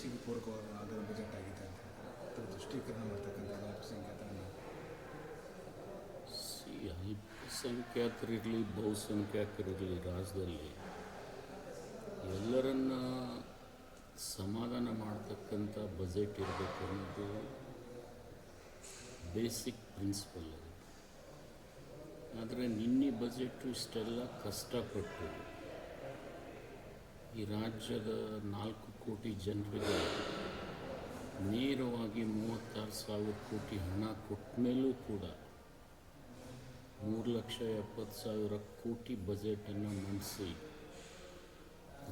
ಕೃಷಿಗೆ ಪೂರಕವಾದ ಬಜೆಟ್ ಆಗಿದೆ ಅಂತ ಸಿ ದೃಷ್ಟೀಕರಣ ಮಾಡ್ತಕ್ಕಂಥದ್ದು ಅಲ್ಪಸಂಖ್ಯಾತರನ್ನು ಸಿ ಅಲ್ಪಸಂಖ್ಯಾತರಿರಲಿ ಬಹುಸಂಖ್ಯಾತರಿರಲಿ ರಾಜ್ಯದಲ್ಲಿ ಎಲ್ಲರನ್ನ ಸಮಾಧಾನ ಮಾಡ್ತಕ್ಕಂಥ ಬಜೆಟ್ ಇರಬೇಕು ಅನ್ನೋದು ಬೇಸಿಕ್ ಪ್ರಿನ್ಸಿಪಲ್ ಆದರೆ ನಿನ್ನೆ ಬಜೆಟು ಇಷ್ಟೆಲ್ಲ ಕಷ್ಟಪಟ್ಟು ಈ ರಾಜ್ಯದ ನಾಲ್ಕು ಕೋಟಿ ಜನರಿಗೆ ನೇರವಾಗಿ ಮೂವತ್ತಾರು ಸಾವಿರ ಕೋಟಿ ಹಣ ಕೊಟ್ಟ ಮೇಲೂ ಕೂಡ ಮೂರು ಲಕ್ಷ ಎಪ್ಪತ್ತು ಸಾವಿರ ಕೋಟಿ ಬಜೆಟನ್ನು ಮಂಡಿಸಿ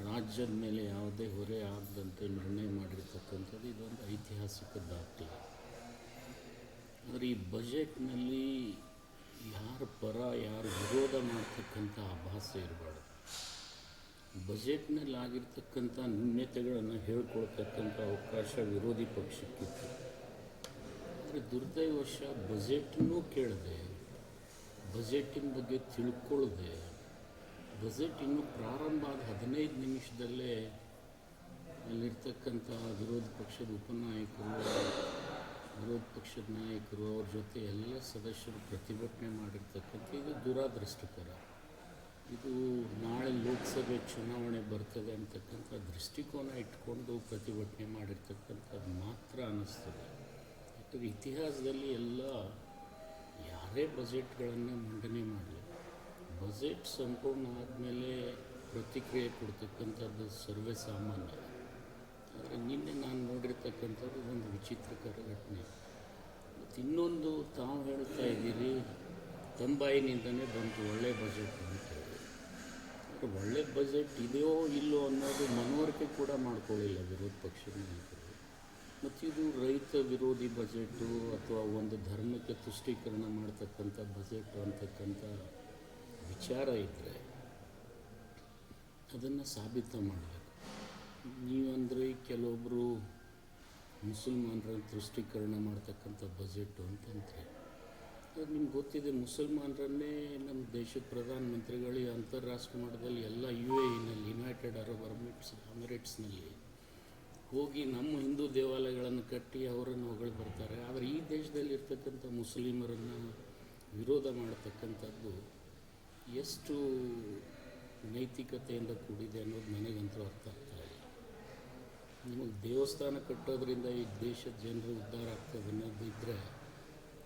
ರಾಜ್ಯದ ಮೇಲೆ ಯಾವುದೇ ಹೊರೆ ಆಗದಂತೆ ನಿರ್ಣಯ ಮಾಡಿರ್ತಕ್ಕಂಥದ್ದು ಇದೊಂದು ಐತಿಹಾಸಿಕ ದಾಖಲೆ ಆದರೆ ಈ ಬಜೆಟ್ನಲ್ಲಿ ಯಾರ ಪರ, ಯಾರು ವಿರೋಧ ಮಾಡ್ತಕ್ಕಂಥ ಆಭಾಸ ಇರಬಾರ್ದು. ಬಜೆಟ್ನಲ್ಲಿ ಆಗಿರ್ತಕ್ಕಂಥ ನ್ಯೂನ್ಯತೆಗಳನ್ನು ಹೇಳ್ಕೊಳ್ತಕ್ಕಂಥ ಅವಕಾಶ ವಿರೋಧಿ ಪಕ್ಷಕ್ಕಿತ್ತು. ಆದರೆ ದುರ್ದೈವಶ ಬಜೆಟ್ನೂ ಕೇಳದೆ ಬಜೆಟಿನ ಬಗ್ಗೆ ತಿಳ್ಕೊಳ್ಳದೆ ಬಜೆಟ್ ಇನ್ನು ಪ್ರಾರಂಭ ಆದ ಹದಿನೈದು ನಿಮಿಷದಲ್ಲೇ ಅಲ್ಲಿರ್ತಕ್ಕಂಥ ವಿರೋಧ ಪಕ್ಷದ ಉಪನಾಯಕರು, ವಿರೋಧ ಪಕ್ಷದ ನಾಯಕರು ಅವ್ರ ಜೊತೆ ಎಲ್ಲ ಸದಸ್ಯರು ಪ್ರತಿಭಟನೆ ಮಾಡಿರ್ತಕ್ಕಂಥ ಇದು ದುರಾದೃಷ್ಟಕರ. ಇದು ನಾಳೆ ಲೋಕಸಭೆ ಚುನಾವಣೆ ಬರ್ತದೆ ಅಂತಕ್ಕಂಥ ದೃಷ್ಟಿಕೋನ ಇಟ್ಕೊಂಡು ಪ್ರತಿಭಟನೆ ಮಾಡಿರ್ತಕ್ಕಂಥದ್ದು ಮಾತ್ರ ಅನ್ನಿಸ್ತದೆ. ಯಾಕಂದರೆ ಇತಿಹಾಸದಲ್ಲಿ ಎಲ್ಲ ಯಾರೇ ಬಜೆಟ್ಗಳನ್ನು ಮಂಡನೆ ಮಾಡಲಿ, ಬಜೆಟ್ ಸಂಪೂರ್ಣ ಆದಮೇಲೆ ಪ್ರತಿಕ್ರಿಯೆ ಕೊಡ್ತಕ್ಕಂಥದ್ದು ಸರ್ವೇ ಸಾಮಾನ್ಯ. ಆದರೆ ನಿನ್ನೆ ನಾನು ನೋಡಿರ್ತಕ್ಕಂಥದ್ದು ಒಂದು ವಿಚಿತ್ರಕರ ಘಟನೆ. ಮತ್ತು ಇನ್ನೊಂದು ತಾವು ಹೇಳ್ತಾ ಇದ್ದೀರಿ, ತಂಬಾಯಿನಿಂದನೇ ಬಂತು ಒಳ್ಳೆ ಬಜೆಟ್. ಒಳ್ಳೆ ಬಜೆಟ್ ಇದೆಯೋ ಇಲ್ಲೋ ಅನ್ನೋದು ಮನವರಿಕೆ ಕೂಡ ಮಾಡ್ಕೊಳ್ಳಿಲ್ಲ ವಿರೋಧ ಪಕ್ಷದ ನಾಯಕರು. ಮತ್ತು ಇದು ರೈತ ವಿರೋಧಿ ಬಜೆಟು ಅಥವಾ ಒಂದು ಧರ್ಮಕ್ಕೆ ತುಷ್ಟೀಕರಣ ಮಾಡ್ತಕ್ಕಂಥ ಬಜೆಟ್ ಅಂತಕ್ಕಂಥ ವಿಚಾರ ಇದ್ದರೆ ಅದನ್ನು ಸಾಬೀತು ಮಾಡಬೇಕು. ನೀವಂದರೆ ಕೆಲವೊಬ್ಬರು ಮುಸಲ್ಮಾನರ ತುಷ್ಟೀಕರಣ ಮಾಡ್ತಕ್ಕಂಥ ಬಜೆಟು ಅಂತಂದರೆ ಅದು ನಿಮ್ಗೆ ಗೊತ್ತಿದೆ, ಮುಸಲ್ಮಾನರನ್ನೇ ನಮ್ಮ ದೇಶದ ಪ್ರಧಾನಮಂತ್ರಿಗಳು ಮಂತ್ರಿಗಳು ಅಂತಾರಾಷ್ಟ್ರ ಮಟ್ಟದಲ್ಲಿ ಎಲ್ಲ ಯು ಎ ಇನಲ್ಲಿ ಯುನೈಟೆಡ್ ಅರಬ್ ಅಮಿಟ್ಸ್ ಅಮಿರೇಟ್ಸ್ನಲ್ಲಿ ಹೋಗಿ ನಮ್ಮ ಹಿಂದೂ ದೇವಾಲಯಗಳನ್ನು ಕಟ್ಟಿ ಅವರನ್ನು ಹೊಗಳು ಬರ್ತಾರೆ. ಆದರೆ ಈ ದೇಶದಲ್ಲಿ ಇರ್ತಕ್ಕಂಥ ಮುಸ್ಲಿಮರನ್ನು ವಿರೋಧ ಮಾಡತಕ್ಕಂಥದ್ದು ಎಷ್ಟು ನೈತಿಕತೆಯಿಂದ ಕೂಡಿದೆ ಅನ್ನೋದು ನನಗಂತೂ ಅರ್ಥ ಆಗ್ತಾ ಇಲ್ಲ. ನಿಮಗೆ ದೇವಸ್ಥಾನ ಕಟ್ಟೋದ್ರಿಂದ ಈ ದೇಶದ ಜನರು ಉದ್ಧಾರ ಆಗ್ತದೆ ಅನ್ನೋದು ಇದ್ದರೆ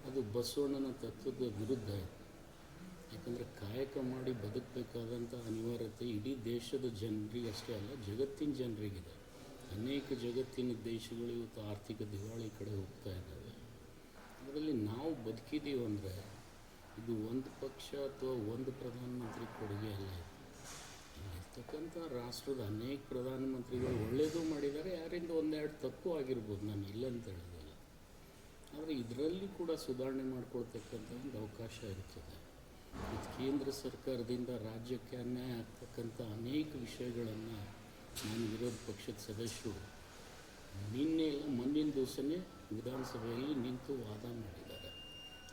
ಅದು ಬಸವಣ್ಣನ ತತ್ವದ ವಿರುದ್ಧ ಯಾಕಂದರೆ ಕಾಯಕ ಮಾಡಿ ಬದುಕಬೇಕಾದಂಥ ಅನಿವಾರ್ಯತೆ ಇಡೀ ದೇಶದ ಜನರಿಗೆ ಅಷ್ಟೇ ಅಲ್ಲ, ಜಗತ್ತಿನ ಜನರಿಗಿದೆ. ಅನೇಕ ಜಗತ್ತಿನ ದೇಶಗಳು ಇವತ್ತು ಆರ್ಥಿಕ ದಿವಾಳಿ ಕಡೆ ಹೋಗ್ತಾ ಇದ್ದಾವೆ. ಅದರಲ್ಲಿ ನಾವು ಬದುಕಿದ್ದೀವಿ ಅಂದರೆ ಇದು ಒಂದು ಪಕ್ಷ ಅಥವಾ ಒಂದು ಪ್ರಧಾನಮಂತ್ರಿ ಕೊಡುಗೆ ಅಲ್ಲ ಇಲ್ಲಿರ್ತಕ್ಕಂಥ ರಾಷ್ಟ್ರದ ಅನೇಕ ಪ್ರಧಾನಮಂತ್ರಿಗಳು ಒಳ್ಳೆಯದು ಮಾಡಿದ್ದಾರೆ, ಯಾರಿಂದ ಒಂದೆರಡು ತಪ್ಪು ಆಗಿರ್ಬೋದು, ನಾನು ಇಲ್ಲ ಆದರೆ ಇದರಲ್ಲಿ ಕೂಡ ಸುಧಾರಣೆ ಮಾಡಿಕೊಳ್ತಕ್ಕಂಥ ಒಂದು ಅವಕಾಶ ಇರ್ತದೆ. ಇದು ಕೇಂದ್ರ ಸರ್ಕಾರದಿಂದ ರಾಜ್ಯಕ್ಕೆ ಅನ್ಯಾಯ ಆಗ್ತಕ್ಕಂಥ ಅನೇಕ ವಿಷಯಗಳನ್ನು ನಾನು ವಿರೋಧ ಪಕ್ಷದ ಸದಸ್ಯರು ನಿನ್ನೆ ಮುಂದಿನ ದಿವಸನೇ ವಿಧಾನಸಭೆಯಲ್ಲಿ ನಿಂತು ವಾದ ಮಾಡಿದ್ದಾರೆ.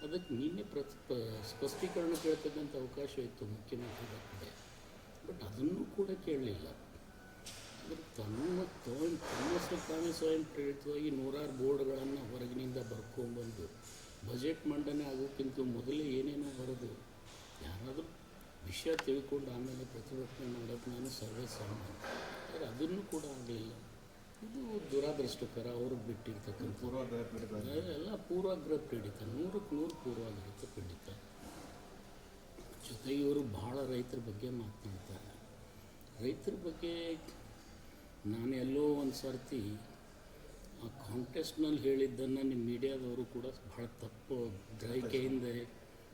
ಅದಕ್ಕೆ ನಿನ್ನೆ ಪ್ರತಿ ಸ್ಪಷ್ಟೀಕರಣ ಕೇಳ್ತಕ್ಕಂಥ ಅವಕಾಶ ಇತ್ತು ಮುಖ್ಯಮಂತ್ರಿಗಳ ಕಡೆ ಬಟ್ ಅದನ್ನು ಕೂಡ ಕೇಳಲಿಲ್ಲ. ತನ್ನ ಸ್ವಯಂ ತನ್ನಷ್ಟು ತಾನೇ ಸ್ವಯಂ ಪ್ರೇರಿತವಾಗಿ ನೂರಾರು ಬೋರ್ಡ್ಗಳನ್ನು ಹೊರಗಿನಿಂದ ಬರ್ಕೊಂಡ್ಬಂದು ಬಜೆಟ್ ಮಂಡನೆ ಆಗೋಕ್ಕಿಂತ ಮೊದಲೇ ಏನೇನೋ ಬರೋದು ಯಾರಾದರೂ ವಿಷಯ ತಿಳ್ಕೊಂಡು ಆಮೇಲೆ ಪ್ರತಿಭಟನೆ ಮಾಡೋದು ನಾನು ಸರ್ವೇ ಸಾಮಾನ್ಯ ಆದರೆ ಅದನ್ನು ಕೂಡ ಆಗಲಿಲ್ಲ ಇದು ದುರಾದೃಷ್ಟಕರ ಅವ್ರಿಗೆ ಬಿಟ್ಟಿರ್ತಕ್ಕಂಥ ಪೂರ್ವಾಗ್ರಹ ಪೀಡಿತ ಎಲ್ಲ ಪೂರ್ವಾಗ್ರಹ ಪೀಡಿತ ನೂರಕ್ಕೆ ನೂರು ಪೂರ್ವಾಗ್ರಹ ಪೀಡಿತ ಜೊತೆಗೆ ಇವರು ಭಾಳ ರೈತರ ಬಗ್ಗೆ ಮಾತನಾಡ್ತಾರೆ ರೈತರ ಬಗ್ಗೆ ನಾನು ಎಲ್ಲೋ ಒಂದು ಸರ್ತಿ ಆ ಕಾಂಟೆಸ್ಟ್ನಲ್ಲಿ ಹೇಳಿದ್ದನ್ನು ನಿಮ್ಮ ಮೀಡಿಯಾದವರು ಕೂಡ ಭಾಳ ತಪ್ಪು ಗ್ರಹಿಕೆಯಿಂದ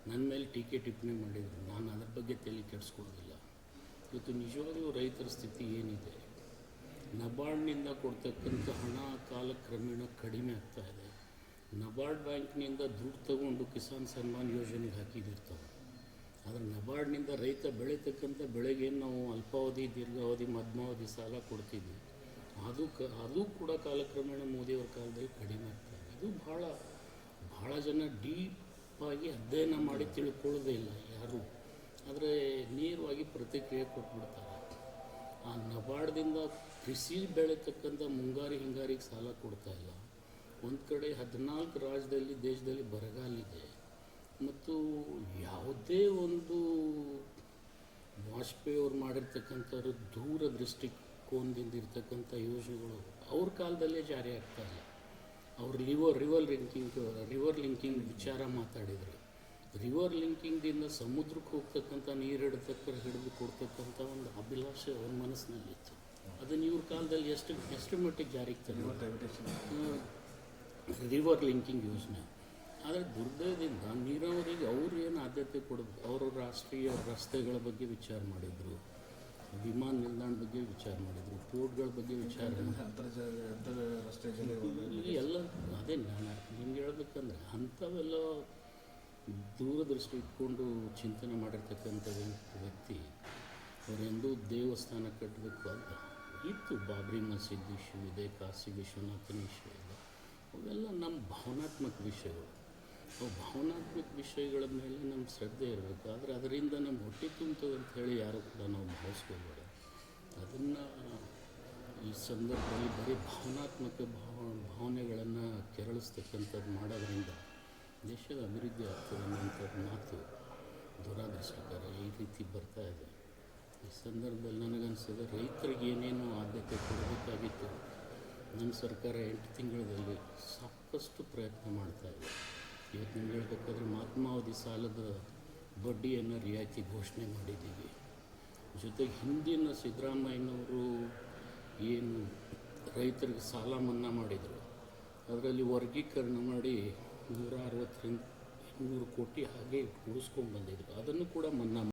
ನನ್ನ ಮೇಲೆ ಟೀಕೆ ಟಿಪ್ಪಣಿ ಮಾಡಿದರು. ನಾನು ಅದ್ರ ಬಗ್ಗೆ ತಲೆ ಕೆಡಿಸ್ಕೊಳ್ಳೋದಿಲ್ಲ ಇವತ್ತು ನಿಜವಾಗ್ಲೂ ರೈತರ ಸ್ಥಿತಿ ಏನಿದೆ? ನಬಾರ್ಡ್ನಿಂದ ಕೊಡ್ತಕ್ಕಂಥ ಹಣ ಕಾಲಕ್ರಮೇಣ ಕಡಿಮೆ ಆಗ್ತಾ ಇದೆ. ನಬಾರ್ಡ್ ಬ್ಯಾಂಕ್ನಿಂದ ದುಡ್ಡು ತಗೊಂಡು ಕಿಸಾನ್ ಸನ್ಮಾನ್ ಯೋಜನೆಗೆ ಹಾಕಿದಿರ್ತಾವೆ ಆದರೆ ನಬಾರ್ಡ್ನಿಂದ ರೈತ ಬೆಳೀತಕ್ಕಂಥ ಬೆಳೆಗೆ ನಾವು ಅಲ್ಪಾವಧಿ, ದೀರ್ಘಾವಧಿ, ಮಧ್ಯಮಾವಧಿ ಸಾಲ ಕೊಡ್ತಿದ್ವಿ. ಅದು ಕ, ಅದು ಕೂಡ ಕಾಲಕ್ರಮೇಣ ಮೋದಿಯವ್ರ ಕಾಲದಲ್ಲಿ ಕಡಿಮೆ ಆಗ್ತದೆ ಇದು. ಭಾಳ ಭಾಳ ಜನ ಡೀಪಾಗಿ ಅಧ್ಯಯನ ಮಾಡಿ ತಿಳ್ಕೊಳ್ಳೋದೇ ಇಲ್ಲ ಯಾರು. ಆದರೆ ನೇರವಾಗಿ ಪ್ರತಿಕ್ರಿಯೆ ಕೊಟ್ಬಿಡ್ತಾರೆ. ಆ ನಬಾರ್ಡ್ದಿಂದ ಕೃಷಿ ಬೆಳೀತಕ್ಕಂಥ ಮುಂಗಾರಿ ಹಿಂಗಾರಿಗೆ ಸಾಲ ಕೊಡ್ತಾ ಇಲ್ಲ. ಒಂದು ಕಡೆ ಹದಿನಾಲ್ಕು ರಾಜ್ಯದಲ್ಲಿ, ದೇಶದಲ್ಲಿ ಬರಗಾಲಿದೆ ಮತ್ತು ಯಾವುದೇ ಒಂದು ವಾಜಪೇಯಿ ಅವ್ರು ಮಾಡಿರ್ತಕ್ಕಂಥವ್ರು ದೂರ ದೃಷ್ಟಿಕೋನದಿಂದ ಇರ್ತಕ್ಕಂಥ ಯೋಜನೆಗಳು ಅವ್ರ ಕಾಲದಲ್ಲೇ ಜಾರಿ ಆಗ್ತಾ ಇಲ್ಲ. ಅವ್ರು liver river linking river linking ವಿಚಾರ ಮಾತಾಡಿದರು. ರಿವರ್ ಲಿಂಕಿಂಗ್ದಿಂದ ಸಮುದ್ರಕ್ಕೆ ಹೋಗ್ತಕ್ಕಂಥ ನೀರು ಹಿಡ್ತಕ್ಕ ಹಿಡಿದು ಕೊಡ್ತಕ್ಕಂಥ ಒಂದು ಅಭಿಲಾಷೆ ಅವ್ರ ಮನಸ್ಸಿನಲ್ಲಿತ್ತು ಅದನ್ನು ಇವ್ರ ಕಾಲದಲ್ಲಿ ಎಷ್ಟು ಎಷ್ಟು ಮಟ್ಟಿಗೆ ಜಾರಿಗೆ ತರ ರಿವರ್ ಲಿಂಕಿಂಗ್ ಯೋಜನೆ. ಆದರೆ ದುರ್ದಯದಿಂದ ನೀರಾವರಿಗೆ ಅವರು ಏನು ಆದ್ಯತೆ ಕೊಡೋದು ಅವರು ರಾಷ್ಟ್ರೀಯ ರಸ್ತೆಗಳ ಬಗ್ಗೆ ವಿಚಾರ ಮಾಡಿದರು ವಿಮಾನ ನಿಲ್ದಾಣ ಬಗ್ಗೆ ವಿಚಾರ ಮಾಡಿದರು ಪೋರ್ಟ್ಗಳ ಬಗ್ಗೆ ವಿಚಾರ ಮಾಡಿದ್ರು. ಎಲ್ಲ ಅದೇ ನಾನು ನಿಮ್ಗೆ ಹೇಳ್ಬೇಕಂದ್ರೆ ಅಂಥವೆಲ್ಲ ದೂರದೃಷ್ಟಿ ಇಟ್ಕೊಂಡು ಚಿಂತನೆ ಮಾಡಿರ್ತಕ್ಕಂಥ ವ್ಯಕ್ತಿ ಅವರೆಂದು ದೇವಸ್ಥಾನ ಕಟ್ಟಬೇಕು ಅಂತ. ಇತ್ತು ಬಾಬ್ರಿ ಮಸೀದ್ ಇಶ್ಯೂ ಇದೆ ಕಾಶಿ ವಿಶ್ವನಾಥನ ಇಶ್ಯೂ ಇದೆ. ಅವೆಲ್ಲ ನಮ್ಮ ಭಾವನಾತ್ಮಕ ವಿಷಯಗಳು. ಭಾವನಾತ್ಮಕ ವಿಷಯಗಳ ಮೇಲೆ ನಮ್ಮ ಶ್ರದ್ಧೆ ಇರಬೇಕು. ಆದರೆ ಅದರಿಂದ ನಮ್ಮ ಹೊಟ್ಟೆ ತುಂಬ್ತದೆ ಅಂತ ಹೇಳಿ ಯಾರು ಕೂಡ ನಾವು ಭಾವಿಸ್ಕೋಬೇಡ ಅದನ್ನು ಈ ಸಂದರ್ಭದಲ್ಲಿ ಬರೀ ಭಾವನಾತ್ಮಕ ಭಾವ, ಭಾವನೆಗಳನ್ನು ಕೆರಳಿಸ್ತಕ್ಕಂಥದ್ದು ಮಾಡೋದರಿಂದ ದೇಶದ ಅಭಿವೃದ್ಧಿ ಆಗ್ತದೆ ಅನ್ನೋಂಥದ್ದು ಮಾತು ದುರಾದೃಷ್ಟಕರ ಈ ರೀತಿ ಬರ್ತಾ ಇದೆ. ಈ ಸಂದರ್ಭದಲ್ಲಿ ನನಗನ್ಸೋದು ರೈತರಿಗೆ ಏನೇನು ಆದ್ಯತೆ ಕೊಡಬೇಕಾಗಿತ್ತು. ನಮ್ಮ ಸರ್ಕಾರ ಎಂಟು ತಿಂಗಳಲ್ಲಿ ಸಾಕಷ್ಟು ಪ್ರಯತ್ನ ಮಾಡ್ತಾ ಇದೆ. ಇವತ್ತು ಹೇಳ್ಬೇಕಾದ್ರೆ ಮಹಾತ್ಮಾವಧಿ ಸಾಲದ ಬಡ್ಡಿಯನ್ನು ರಿಯಾಯಿತಿ ಘೋಷಣೆ ಮಾಡಿದ್ದೀವಿ. ಜೊತೆಗೆ ಹಿಂದಿನ ಸಿದ್ದರಾಮಯ್ಯನವರು ಏನು ರೈತರಿಗೆ ಸಾಲ ಮನ್ನಾ ಮಾಡಿದರು. ಅದರಲ್ಲಿ ವರ್ಗೀಕರಣ ಮಾಡಿ ನೂರ ಅರವತ್ತರಿಂದ ಇನ್ನೂರು ಕೋಟಿ ಹಾಗೆ ಉಳಿಸ್ಕೊಂಡು ಬಂದಿದ್ರು. ಅದನ್ನು ಕೂಡ ಮನ್ನಾ